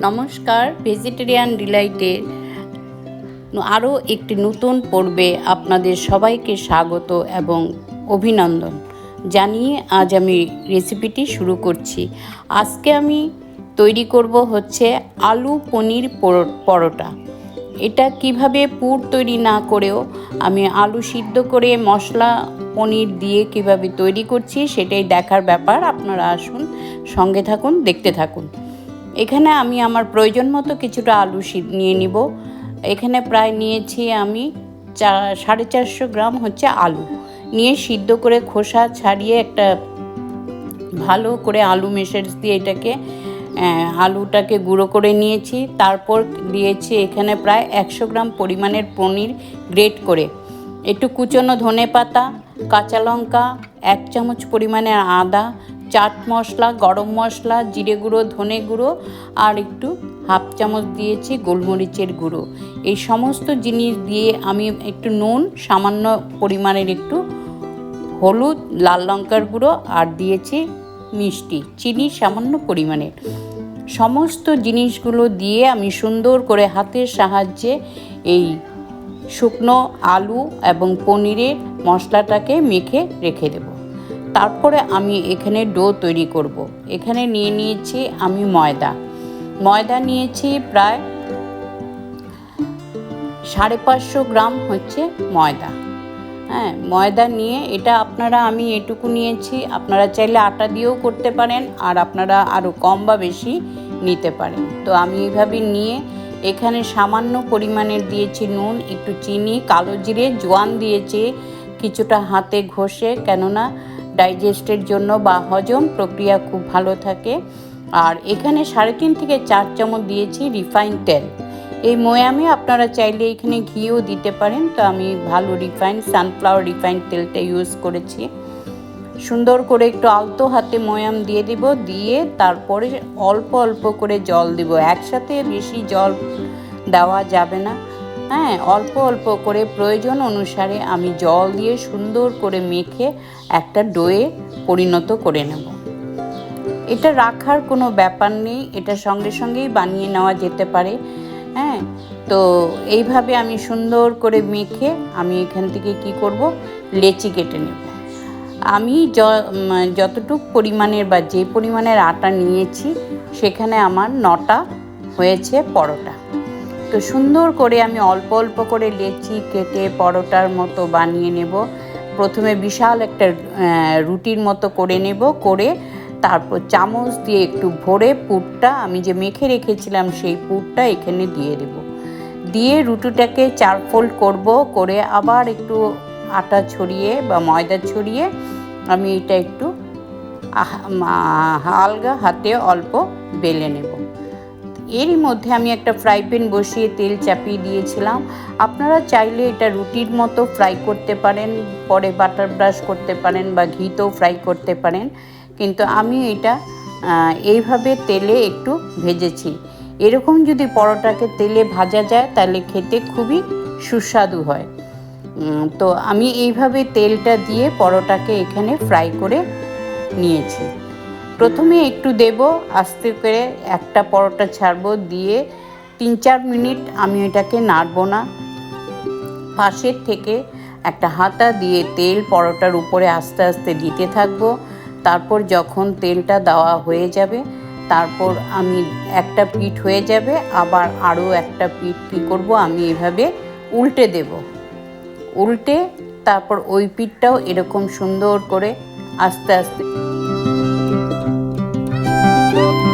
নমস্কার ভেজিটেরিয়ান ডিলাইটের আরও একটি নতুন পর্বে আপনাদের সবাইকে স্বাগত এবং অভিনন্দন। জানিয়ে আজ আমি রেসিপিটি শুরু করছি। আজকে আমি তৈরি করব হচ্ছে আলু পনির পরোটা। এটা কীভাবে পুর তৈরি না করেও আমি আলু সিদ্ধ করে মশলা, পনির দিয়ে কীভাবে তৈরি করছি সেটাই দেখার ব্যাপার। আপনারা আসুন, সঙ্গে থাকুন, দেখতে থাকুন। এখানে আমি আমার প্রয়োজন মতো কিছুটা আলু নিয়ে নিব। এখানে প্রায় নিয়েছি আমি চা সাড়ে চারশো গ্রাম হচ্ছে আলু। নিয়ে সিদ্ধ করে খোসা ছাড়িয়ে একটা ভালো করে আলু মেশার দিয়ে এটাকে আলুটাকে গুঁড়ো করে নিয়েছি। তারপর দিয়েছি এখানে প্রায় একশো গ্রাম পরিমাণের পনির গ্রেট করে। একটু কুচনো ধনে পাতা কাঁচা লঙ্কা, এক চামচ পরিমাণের আদা চাট মশলা, গরম মশলা, জিরে গুঁড়ো, ধনে গুঁড়ো আর একটু হাফ চামচ দিয়েছি গোলমরিচের গুঁড়ো। এই সমস্ত জিনিস দিয়ে আমি একটু নুন, সামান্য পরিমাণের একটু হলুদ, লাল লঙ্কার গুঁড়ো আর দিয়েছি মিষ্টি, চিনি সামান্য পরিমাণের। সমস্ত জিনিসগুলো দিয়ে আমি সুন্দর করে হাতের সাহায্যে এই শুকনো আলু এবং পনিরের মশলাটাকে মেখে রেখে দেব। তারপরে আমি এখানে ডো তৈরি করব। এখানে নিয়ে নিয়েছি আমি ময়দা। ময়দা নিয়েছি প্রায় সাড়ে পাঁচশো গ্রাম হচ্ছে ময়দা। হ্যাঁ ময়দা নিয়ে এটা আপনারা আমি এটুকু নিয়েছি। আপনারা চাইলে আটা দিয়েও করতে পারেন আর আপনারা আরও কম বা বেশি নিতে পারেন। তো আমি এইভাবে নিয়ে এখানে সামান্য পরিমাণের দিয়েছি নুন, একটু চিনি, কালো জিরে, জোয়ান দিয়েছি। কিছুটা হাতে ঘষে, কেননা ডাইজেস্টের জন্য বা হজম প্রক্রিয়া খুব ভালো থাকে। আর এখানে সাড়ে তিন থেকে চার চামচ দিয়েছি রিফাইন তেল। এই ময়ামে আপনারা চাইলে এখানে ঘিও দিতে পারেন। তো আমি ভালো রিফাইন, সানফ্লাওয়ার রিফাইন তেলটা ইউজ করেছি। সুন্দর করে একটু আলতো হাতে ময়াম দিয়ে দিব, দিয়ে তারপরে অল্প অল্প করে জল দিব। একসাথে বেশি জল দেওয়া যাবে না। হ্যাঁ অল্প অল্প করে প্রয়োজন অনুসারে আমি জল দিয়ে সুন্দর করে মেখে একটা ডোয়ে পরিণত করে নেব। এটা রাখার কোনো ব্যাপার নেই, এটা সঙ্গে সঙ্গেই বানিয়ে নেওয়া যেতে পারে। হ্যাঁ তো এইভাবে আমি সুন্দর করে মেখে আমি এখান থেকে কি করব? লেচি কেটে নেব। আমি যতটুক পরিমাণের বা যে পরিমাণের আটা নিয়েছি, সেখানে আমার নটা হয়েছে পরোটা। তো সুন্দর করে আমি অল্প অল্প করে লেচি কেটে পরোটার মতো বানিয়ে নেব। প্রথমে বিশাল একটা রুটির মতো করে নেব, করে তারপর চামচ দিয়ে একটু ভরে পুরটা আমি যে মেখে রেখেছিলাম সেই পুরটা এখানে দিয়ে দেব। দিয়ে রুটিটাকে চার ফোল্ড করব, করে আবার একটু আটা ছড়িয়ে বা ময়দা ছড়িয়ে আমি এটা একটু হালকা হাতে অল্প বেলে নেব। এরই মধ্যে আমি একটা ফ্রাই প্যান বসিয়ে তেল চাপিয়ে দিয়েছিলাম। আপনারা চাইলে এটা রুটির মতো ফ্রাই করতে পারেন, পরে বাটার ব্রাশ করতে পারেন বা ঘিতেও ফ্রাই করতে পারেন। কিন্তু আমি এটা এইভাবে তেলে একটু ভেজেছি। এরকম যদি পরোটাকে তেলে ভাজা যায়, তাহলে খেতে খুবই সুস্বাদু হয়। তো আমি এইভাবে তেলটা দিয়ে পরোটাকে এখানে ফ্রাই করে নিয়েছি। প্রথমে একটু দেব, আস্তে করে একটা পরোটা ছাড়বো, দিয়ে তিন চার মিনিট আমি এটাকে নাড়বো না। পাশের থেকে একটা হাতা দিয়ে তেল পরোটার উপরে আস্তে আস্তে দিতে থাকব। তারপর যখন তেলটা দেওয়া হয়ে যাবে, তারপর আমি একটা পিঠ হয়ে যাবে, আবার আরও একটা পিঠ কী করব, আমি এভাবে উল্টে দেব। উল্টে তারপর ওই পিঠটাও এরকম সুন্দর করে আস্তে আস্তে Thank.